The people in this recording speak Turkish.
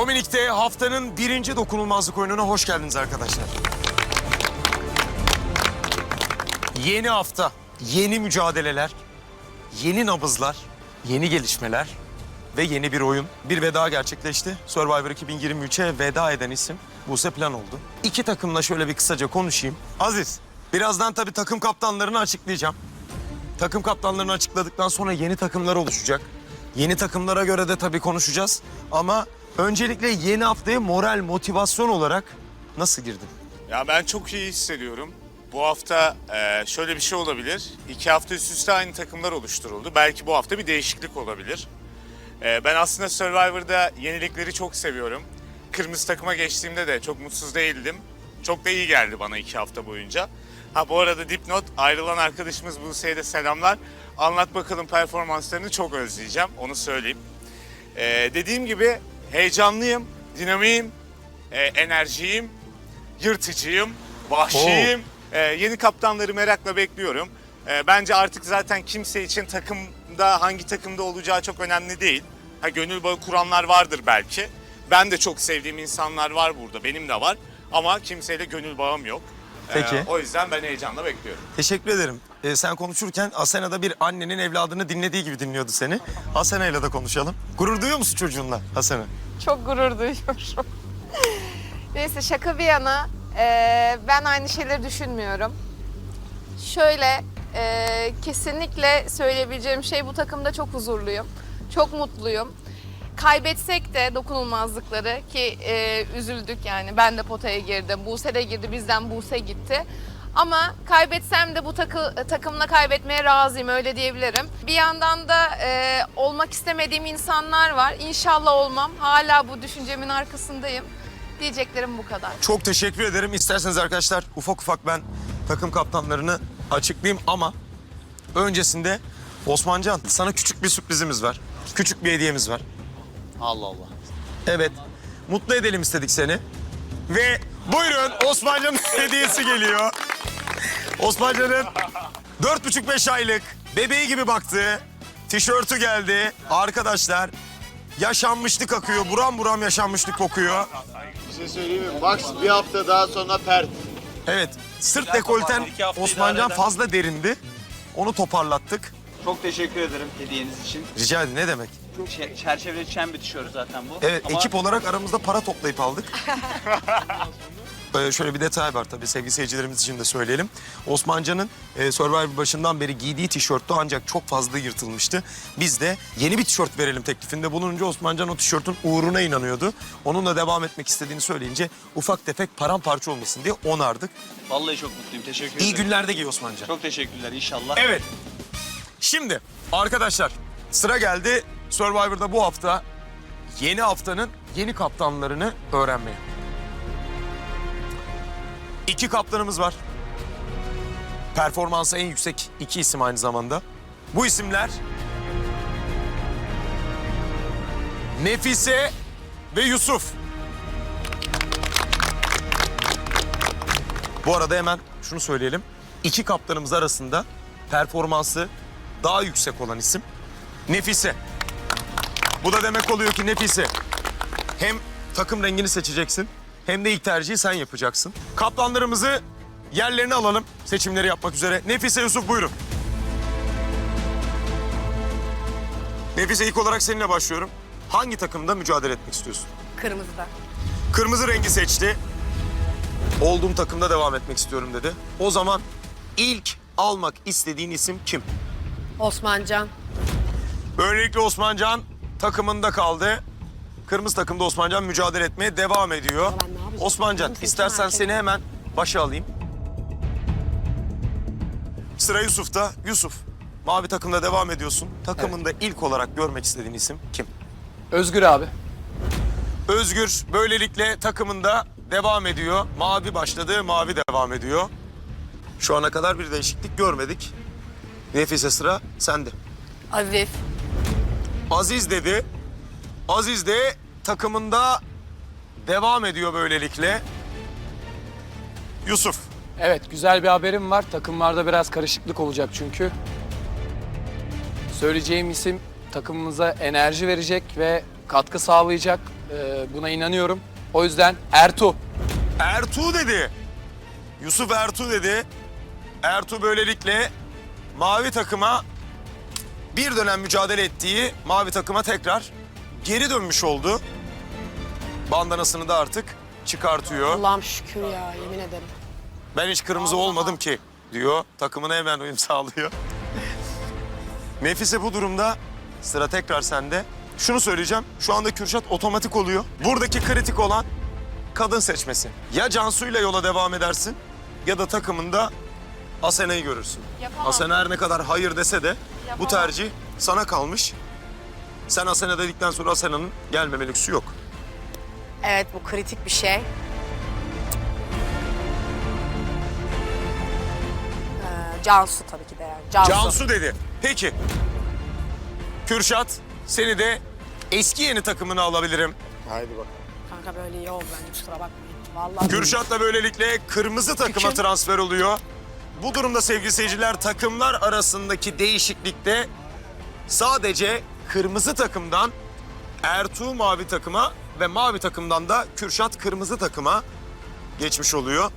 Dominik'te haftanın birinci dokunulmazlık oyununa hoş geldiniz arkadaşlar. Yeni hafta, yeni mücadeleler, yeni nabızlar, yeni gelişmeler ve yeni bir oyun. Bir veda gerçekleşti. Survivor 2023'e veda eden isim Buse Plan oldu. İki takımla şöyle bir kısaca konuşayım. Aziz, birazdan tabii takım kaptanlarını açıklayacağım. Takım kaptanlarını açıkladıktan sonra yeni takımlar oluşacak. Yeni takımlara göre de tabii konuşacağız. Ama öncelikle yeni haftaya moral, motivasyon olarak nasıl girdin? Ya ben çok iyi hissediyorum. Bu hafta e, şöyle bir şey olabilir. İki hafta üst üste aynı takımlar oluşturuldu. Belki bu hafta bir değişiklik olabilir. E, ben aslında Survivor'da yenilikleri çok seviyorum. Kırmızı takıma geçtiğimde de çok mutsuz değildim. Çok da iyi geldi bana iki hafta boyunca. Ha bu arada dipnot ayrılan arkadaşımız Buse'ye de selamlar. Anlat bakalım performanslarını çok özleyeceğim onu söyleyeyim. E, dediğim gibi heyecanlıyım, dinamiyim, e, enerjiyim, yırtıcıyım, vahşiyim. Ee, yeni kaptanları merakla bekliyorum. Ee, bence artık zaten kimse için takımda hangi takımda olacağı çok önemli değil. Ha gönül bağı kuranlar vardır belki. Ben de çok sevdiğim insanlar var burada. Benim de var. Ama kimseyle gönül bağım yok. Ee, Peki. o yüzden ben heyecanla bekliyorum. Teşekkür ederim. Ee, sen konuşurken Asena da bir annenin evladını dinlediği gibi dinliyordu seni. Asena ile de konuşalım. Gurur duyuyor musun çocuğunla Asena? Çok gurur duyuyorum. Neyse şaka bir yana eee, ben aynı şeyleri düşünmüyorum. Şöyle eee, kesinlikle söyleyebileceğim şey bu takımda çok huzurluyum. Çok mutluyum. Kaybetsek de dokunulmazlıkları ki eee, üzüldük yani ben de potaya girdim. Buse de girdi bizden Buse gitti. Ama kaybetsem de bu takı, takımla kaybetmeye razıyım öyle diyebilirim. Bir yandan da eee, olmak istemediğim insanlar var. İnşallah olmam. Hala bu düşüncemin arkasındayım. Diyeceklerim bu kadar. Çok teşekkür ederim. İsterseniz arkadaşlar ufak ufak ben takım kaptanlarını açıklayayım ama öncesinde Osmancan sana küçük bir sürprizimiz var. Küçük bir hediyemiz var. Allah Allah. Evet. Mutlu edelim istedik seni. Ve buyurun Osmancan'ın hediyesi geliyor. Osmancan'ın dört buçuk beş aylık bebeği gibi baktığı tişörtü geldi. Arkadaşlar yaşanmışlık akıyor. Buram buram yaşanmışlık kokuyor. Bir şey söyleyeyim mi? Max bir hafta daha sonra pert. Evet sırt dekolten Osmancan fazla derindi. Onu toparlattık. Çok teşekkür ederim hediyeniz için. Rica ederim ne demek. Çe- çerçeveli çen bir tişört zaten bu. Evet Ama ekip olarak aramızda para toplayıp aldık. Ee, şöyle bir detay var tabii sevgili seyircilerimiz için de söyleyelim. Osmancan'ın e, Survivor başından beri giydiği tişörtü ancak çok fazla yırtılmıştı. Biz de yeni bir tişört verelim teklifinde bulununca Osmancan o tişörtün uğruna inanıyordu. Onunla devam etmek istediğini söyleyince ufak tefek paramparça olmasın diye onardık. Vallahi çok mutluyum. Teşekkür İyi ederim. günlerde giy Osmancan. Çok teşekkürler inşallah. Evet. Şimdi arkadaşlar sıra geldi Survivor'da bu hafta yeni haftanın yeni kaptanlarını öğrenmeye. İki kaptanımız var. Performansı en yüksek iki isim aynı zamanda. Bu isimler Nefise ve Yusuf. Bu arada hemen şunu söyleyelim. İki kaptanımız arasında performansı daha yüksek olan isim Nefise. Bu da demek oluyor ki Nefise hem takım rengini seçeceksin hem de ilk tercihi sen yapacaksın. Kaptanlarımızı yerlerine alalım seçimleri yapmak üzere. Nefise Yusuf buyurun. Nefise ilk olarak seninle başlıyorum. Hangi takımda mücadele etmek istiyorsun? Kırmızıda. Kırmızı rengi seçti. Olduğum takımda devam etmek istiyorum dedi. O zaman ilk almak istediğin isim kim? Osmancan. Böylelikle Osmancan takımında kaldı. Kırmızı takımda Osmancan mücadele etmeye devam ediyor. Osmancan istersen seni hemen başa alayım. Sıra Yusuf'ta. Yusuf, mavi takımda devam ediyorsun. Takımında ilk olarak görmek istediğin isim kim? Özgür abi. Özgür böylelikle takımında devam ediyor. Mavi başladı, mavi devam ediyor. Şu ana kadar bir değişiklik görmedik. Nefise sıra sende. Aziz. Aziz dedi. Aziz de takımında devam ediyor böylelikle. Yusuf. Evet güzel bir haberim var. Takımlarda biraz karışıklık olacak çünkü. Söyleyeceğim isim takımımıza enerji verecek ve katkı sağlayacak. Ee, buna inanıyorum. O yüzden Ertuğ. Ertuğ dedi. Yusuf Ertuğ dedi. Ertuğ böylelikle mavi takıma bir dönem mücadele ettiği mavi takıma tekrar geri dönmüş oldu. Bandanasını da artık çıkartıyor. Allah'ım şükür ya yemin ederim. Ben hiç kırmızı olmadım ki diyor. Takımına hemen uyum sağlıyor. Nefise bu durumda sıra tekrar sende. Şunu söyleyeceğim. Şu anda Kürşat otomatik oluyor. Buradaki kritik olan kadın seçmesi. Ya Cansu ile yola devam edersin ya da takımında Asena'yı görürsün. Yapamam. Asena her ne kadar hayır dese de bu Yapamam. tercih sana kalmış. Sen Asena dedikten sonra Asena'nın gelmeme lüksü yok. Evet bu kritik bir şey. Ee, Cansu tabii ki de yani. Cansu. Cansu dedi. Peki. Kürşat seni de eski yeni takımına alabilirim. Haydi bakalım. Kanka böyle iyi oldu bence kusura bakmayın. Vallahi Kürşat da böylelikle kırmızı takıma transfer oluyor. Bu durumda sevgili seyirciler takımlar arasındaki değişiklikte sadece kırmızı takımdan Ertuğ mavi takıma ve mavi takımdan da Kürşat kırmızı takıma geçmiş oluyor.